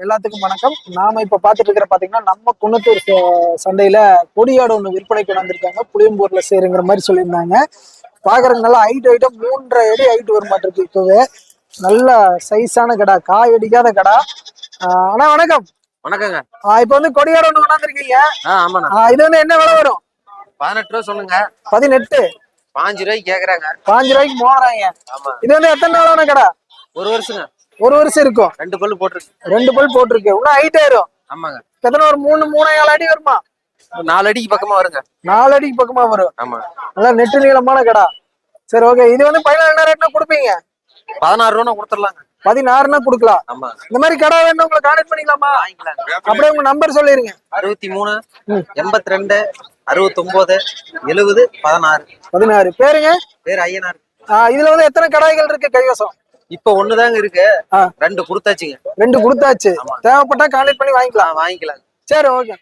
எல்லாத்துக்கும் வணக்கம். நாம இப்ப பாத்துட்டு இருக்கிற பாத்தீங்கன்னா நம்ம குன்னத்தூர் ச- சந்தையில கொடியாடு ஒண்ணு விற்பனைக்கு வந்திருக்காங்க. புளியம்பூர்ல சேருங்கிற மாதிரி சொல்லியிருந்தாங்க. பாக்குறதுக்கு நல்லா ஹைட் ஹைட்டா மூன்றரை அடி ஹைட் வர மாட்டிருக்கு இப்பவே. நல்ல சைஸான கடா காய் அடிக்காத கடா. அண்ணா வணக்கம். வணக்கங்க. இப்ப வந்து கொடியாடு ஒண்ணு கொண்டாந்துருக்கீங்க. இது வந்து என்ன விலை வரும்? பதினெட்டு ரூபா சொல்லுங்க. பதினெட்டு. பாஞ்சு ரூபாய்க்கு கேக்குறாங்க. பாஞ்சு ரூபாய்க்கு ஆமா. இது வந்து எத்தனை நாளான கடா? ஒரு வருஷங்க. ஒரு வருஷம் இருக்கும். ரெண்டு பல்லு போட்டிருக்கு. ரெண்டு பல் போட்டிருக்கு. இன்னும் ஹைட் ஆயிரும் ஆமாங்க. எத்தனை ஒரு மூணு மூணு ஏழு அடி வருமா? நாலு அடிக்கு பக்கமா வருங்க. நாலு அடிக்கு பக்கமா வரும். ஆமா. நல்லா நெட்டு நீளமான கடா. சரி ஓகே இது வந்து பதினாறு ரேட்னா கொடுப்பீங்க? பதினாறு ரூபா கொடுத்துடலாங்க. பதினாறுனா கொடுக்கலாம். இந்த மாதிரி கடை வேணும் உங்களை கான்டாக்ட் பண்ணிக்கலாமா? அப்படியே உங்க நம்பர் சொல்லிருங்க. அறுபத்தி மூணு எண்பத்தி ரெண்டு அறுபத்தொன்பது எழுபது பதினாறு. பதினாறு. பேருங்க? பேர் ஐயனார். இதுல வந்து எத்தனை கடாய்கள் இருக்கு கைவசம்? இப்ப ஒண்ணுதாங்க இருக்கு. ரெண்டு கொடுத்தாச்சுங்க. ரெண்டு கொடுத்தாச்சு. தேவைப்பட்டா கான்டாக்ட் பண்ணி வாங்கிக்கலாம். ஆ, வாங்கிக்கலாங்க. சரி ஓகே